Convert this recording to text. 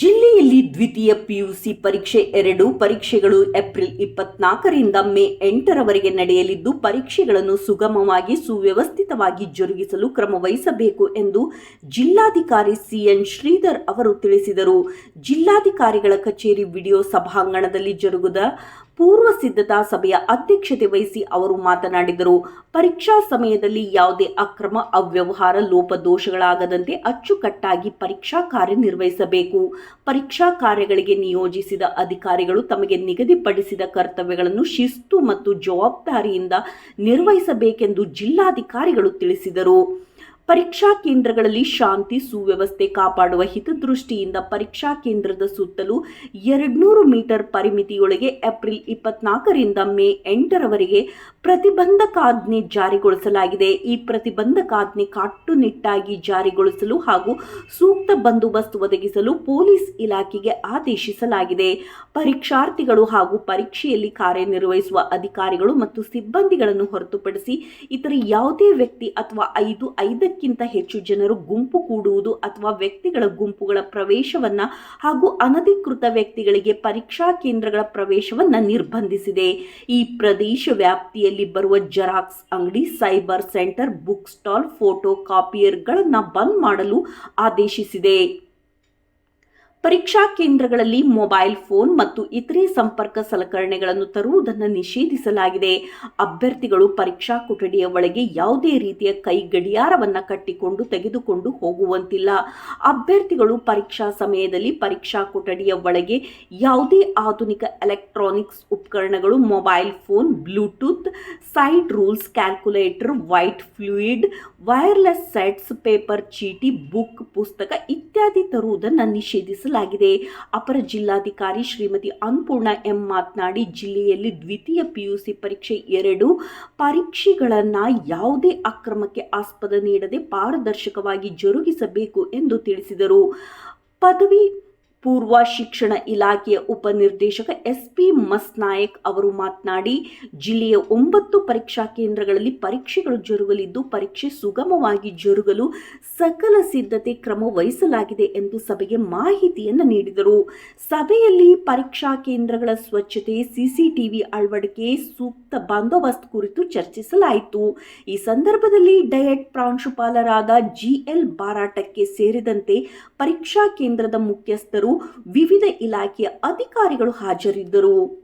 ಜಿಲ್ಲೆಯಲ್ಲಿ ದ್ವಿತೀಯ ಪಿಯುಸಿ ಪರೀಕ್ಷೆ ಎರಡು, ಪರೀಕ್ಷೆಗಳು ಏಪ್ರಿಲ್ ಇಪ್ಪತ್ನಾಲ್ಕರಿಂದ ಮೇ ಎಂಟರವರೆಗೆ ನಡೆಯಲಿದ್ದು, ಪರೀಕ್ಷೆಗಳನ್ನು ಸುಗಮವಾಗಿ ಸುವ್ಯವಸ್ಥಿತವಾಗಿ ಜರುಗಿಸಲು ಕ್ರಮ ವಹಿಸಬೇಕು ಎಂದು ಜಿಲ್ಲಾಧಿಕಾರಿ ಸಿಎನ್ ಶ್ರೀಧರ್ ಅವರು ತಿಳಿಸಿದರು. ಜಿಲ್ಲಾಧಿಕಾರಿಗಳ ಕಚೇರಿ ವಿಡಿಯೋ ಸಭಾಂಗಣದಲ್ಲಿ ಜರುಗಿದ ಪೂರ್ವ ಸಿದ್ಧತಾ ಸಭೆಯ ಅಧ್ಯಕ್ಷತೆ ವಹಿಸಿ ಅವರು ಮಾತನಾಡಿದರು. ಪರೀಕ್ಷಾ ಸಮಯದಲ್ಲಿ ಯಾವುದೇ ಅಕ್ರಮ, ಅವ್ಯವಹಾರ, ಲೋಪದೋಷಗಳಾಗದಂತೆ ಅಚ್ಚುಕಟ್ಟಾಗಿ ಪರೀಕ್ಷಾ ಕಾರ್ಯ ನಿರ್ವಹಿಸಬೇಕು. ಪರೀಕ್ಷಾ ಕಾರ್ಯಗಳಿಗೆ ನಿಯೋಜಿಸಿದ ಅಧಿಕಾರಿಗಳು ತಮಗೆ ನಿಗದಿಪಡಿಸಿದ ಕರ್ತವ್ಯಗಳನ್ನು ಶಿಸ್ತು ಮತ್ತು ಜವಾಬ್ದಾರಿಯಿಂದ ನಿರ್ವಹಿಸಬೇಕೆಂದು ಜಿಲ್ಲಾಧಿಕಾರಿಗಳು ತಿಳಿಸಿದರು. ಪರೀಕ್ಷಾ ಕೇಂದ್ರಗಳಲ್ಲಿ ಶಾಂತಿ, ಸುವ್ಯವಸ್ಥೆ ಕಾಪಾಡುವ ಹಿತದೃಷ್ಟಿಯಿಂದ ಪರೀಕ್ಷಾ ಕೇಂದ್ರದ ಸುತ್ತಲೂ ಎರಡ್ನೂರು ಮೀಟರ್ ಪರಿಮಿತಿಯೊಳಗೆ ಏಪ್ರಿಲ್ ಇಪ್ಪತ್ನಾಲ್ಕರಿಂದ ಮೇ ಎಂಟರವರೆಗೆ ಪ್ರತಿಬಂಧಕಾಜ್ಞೆ ಜಾರಿಗೊಳಿಸಲಾಗಿದೆ. ಈ ಪ್ರತಿಬಂಧಕಾಜ್ಞೆ ಕಟ್ಟುನಿಟ್ಟಾಗಿ ಜಾರಿಗೊಳಿಸಲು ಹಾಗೂ ಸೂಕ್ತ ಬಂದೋಬಸ್ತ್ ಒದಗಿಸಲು ಪೊಲೀಸ್ ಇಲಾಖೆಗೆ ಆದೇಶಿಸಲಾಗಿದೆ. ಪರೀಕ್ಷಾರ್ಥಿಗಳು ಹಾಗೂ ಪರೀಕ್ಷೆಯಲ್ಲಿ ಕಾರ್ಯನಿರ್ವಹಿಸುವ ಅಧಿಕಾರಿಗಳು ಮತ್ತು ಸಿಬ್ಬಂದಿಗಳನ್ನು ಹೊರತುಪಡಿಸಿ ಇತರ ಯಾವುದೇ ವ್ಯಕ್ತಿ ಅಥವಾ ಐದು ಐದಕ್ಕಿಂತ ಹೆಚ್ಚು ಜನರು ಗುಂಪು ಕೂಡುವುದು ಅಥವಾ ವ್ಯಕ್ತಿಗಳ ಗುಂಪುಗಳ ಪ್ರವೇಶವನ್ನ ಹಾಗೂ ಅನಧಿಕೃತ ವ್ಯಕ್ತಿಗಳಿಗೆ ಪರೀಕ್ಷಾ ಕೇಂದ್ರಗಳ ಪ್ರವೇಶವನ್ನ ನಿರ್ಬಂಧಿಸಿದೆ. ಈ ಪ್ರದೇಶ ವ್ಯಾಪ್ತಿಯಲ್ಲಿ ಬರುವ ಜೆರಾಕ್ಸ್ ಅಂಗಡಿ, cyber centre, book stall, photo ಕಾಪಿಯರ್ಗಳನ್ನು ಬಂದ್ ಮಾಡಲು ಆದೇಶಿಸಿದೆ. ಪರೀಕ್ಷಾ ಕೇಂದ್ರಗಳಲ್ಲಿ ಮೊಬೈಲ್ ಫೋನ್ ಮತ್ತು ಇತರೆ ಸಂಪರ್ಕ ಸಲಕರಣೆಗಳನ್ನು ತರುವುದನ್ನು ನಿಷೇಧಿಸಲಾಗಿದೆ. ಅಭ್ಯರ್ಥಿಗಳು ಪರೀಕ್ಷಾ ಕೊಠಡಿಯ ಒಳಗೆ ಯಾವುದೇ ರೀತಿಯ ಕೈ ಗಡಿಯಾರವನ್ನು ಕಟ್ಟಿಕೊಂಡು ತೆಗೆದುಕೊಂಡು ಹೋಗುವಂತಿಲ್ಲ. ಅಭ್ಯರ್ಥಿಗಳು ಪರೀಕ್ಷಾ ಸಮಯದಲ್ಲಿ ಪರೀಕ್ಷಾ ಕೊಠಡಿಯ ಒಳಗೆ ಯಾವುದೇ ಆಧುನಿಕ ಎಲೆಕ್ಟ್ರಾನಿಕ್ಸ್ ಉಪಕರಣಗಳು, mobile phone, bluetooth, side rules calculator, white fluid, wireless sets, paper ಚೀಟಿ, ಬುಕ್, ಪುಸ್ತಕ ಇತ್ಯಾದಿ ತರುವುದನ್ನು ನಿಷೇಧಿಸಲಾಗಿದೆ. ಅಪರ ಜಿಲ್ಲಾಧಿಕಾರಿ ಶ್ರೀಮತಿ ಅನ್ನಪೂರ್ಣ ಎಂ ಮಾತನಾಡಿ, ಜಿಲ್ಲೆಯಲ್ಲಿ ದ್ವಿತೀಯ ಪಿಯುಸಿ ಪರೀಕ್ಷೆ ಎರಡು ಪರೀಕ್ಷೆಗಳನ್ನು ಯಾವುದೇ ಅಕ್ರಮಕ್ಕೆ ಆಸ್ಪದ ನೀಡದೆ ಪಾರದರ್ಶಕವಾಗಿ ಜರುಗಿಸಬೇಕು ಎಂದು ತಿಳಿಸಿದರು. ಪದವಿ ಪೂರ್ವ ಶಿಕ್ಷಣ ಇಲಾಖೆಯ ಉಪನಿರ್ದೇಶಕ ಎಸ್ ಪಿ ಮಸ್ನಾಯಕ್ ಅವರು ಮಾತನಾಡಿ, ಜಿಲ್ಲೆಯ ಒಂಬತ್ತು ಪರೀಕ್ಷಾ ಕೇಂದ್ರಗಳಲ್ಲಿ ಪರೀಕ್ಷೆಗಳು ಜರುಗಲಿದ್ದು ಪರೀಕ್ಷೆ ಸುಗಮವಾಗಿ ಜರುಗಲು ಸಕಲ ಸಿದ್ಧತೆ ಕ್ರಮ ವಹಿಸಲಾಗಿದೆ ಎಂದು ಸಭೆಗೆ ಮಾಹಿತಿಯನ್ನು ನೀಡಿದರು. ಸಭೆಯಲ್ಲಿ ಪರೀಕ್ಷಾ ಕೇಂದ್ರಗಳ ಸ್ವಚ್ಛತೆ, ಸಿಸಿಟಿವಿ ಅಳವಡಿಕೆ, ಸೂಕ್ತ ಬಂದೋಬಸ್ತ್ ಕುರಿತು ಚರ್ಚಿಸಲಾಯಿತು. ಈ ಸಂದರ್ಭದಲ್ಲಿ ಡಯಟ್ ಪ್ರಾಂಶುಪಾಲರಾದ ಜಿಎಲ್ ಬಾರಾಟಕ್ಕೆ ಸೇರಿದಂತೆ ಪರೀಕ್ಷಾ ಕೇಂದ್ರದ ಮುಖ್ಯಸ್ಥರು ವಿವಿಧ ಇಲಾಖೆಯ ಅಧಿಕಾರಿಗಳು ಹಾಜರಿದ್ದರು.